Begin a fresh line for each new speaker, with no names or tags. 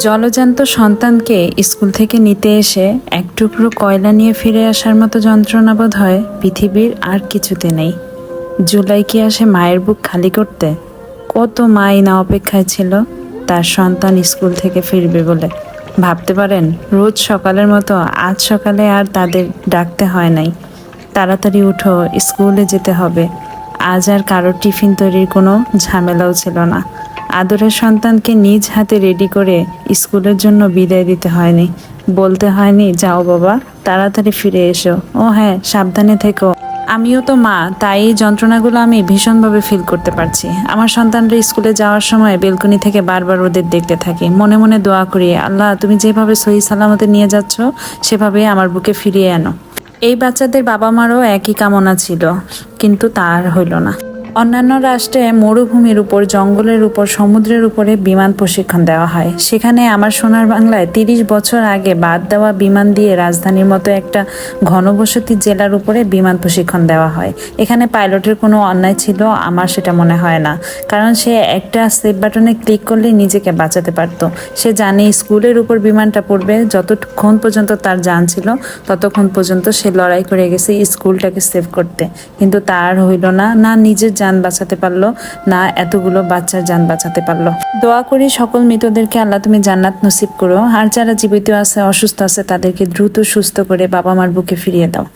জলজান্ত সন্তানকে স্কুল থেকে নিতে এসে এক টুকরো কয়লা নিয়ে ফিরে আসার মতো যন্ত্রণা বোধ হয় পৃথিবীর আর কিছুতে নেই। জুলাই কি আসে মায়ের বুক খালি করতে? কত মাই না অপেক্ষায় ছিল? তার সন্তান স্কুল থেকে ফিরবে বলে। ভাবতে পারেন, রোজ সকালের মতো আজ সকালে আর তাদের ডাকতে হয় নাই। তাড়াতাড়ি উঠো, স্কুলে যেতে হবে। আজ আর কারোর টিফিন তৈরির কোনো ঝামেলাও ছিল না। আদরের সন্তানকে নিজ হাতে রেডি করে স্কুলের জন্য বিদায় দিতে হয়নি। বলতে হয়নি, যাও বাবা, তাড়াতাড়ি ফিরে এসো। ও হ্যাঁ সাবধানে থেকো। আমিও তো মা, তাই এই যন্ত্রণাগুলো আমি ভীষণভাবে ফিল করতে পারছি। আমার সন্তানরা স্কুলে যাওয়ার সময় বেলকনি থেকে বারবার ওদের দেখতে থাকি। মনে মনে দোয়া করি, আল্লাহ, তুমি যেভাবে সহি সালামতে নিয়ে যাচ্ছ, সেভাবে আমার বুকে ফিরিয়ে আনো। এই বাচ্চাদের বাবা মারও একই কামনা ছিল, কিন্তু তার হইল না। অন্যান্য রাষ্ট্রে মরুভূমির উপর, জঙ্গলের উপর, সমুদ্রের উপরে বিমান প্রশিক্ষণ দেওয়া হয়। সেখানে আমার সোনার বাংলায় তিরিশ বছর আগে বাদ দেওয়া বিমান দিয়ে রাজধানীর মতো একটা ঘনবসতি জেলার উপরে বিমান প্রশিক্ষণ দেওয়া হয়। এখানে পাইলটের কোনো অন্যায় ছিল, আমার সেটা মনে হয় না। কারণ সে একটা সেভ বাটনে ক্লিক করলে নিজেকে বাঁচাতে পারত। সে জানে স্কুলের উপর বিমানটা পড়বে, যতক্ষণ পর্যন্ত তার যান ছিল, ততক্ষণ পর্যন্ত সে লড়াই করে গেছে স্কুলটাকে সেভ করতে। কিন্তু তার হইল না না নিজের যান বাঁচাতে পারল, না এতগুলো বাচ্চার জান বাঁচাতে পারল। দোয়া করি সকল মৃতদেরকে আল্লাহ তুমি জান্নাত নসিব করো। আর যারা জীবিত আছে, অসুস্থ আছে, তাদেরকে দ্রুত সুস্থ করে বাবা মার বুকে ফিরিয়ে দাও।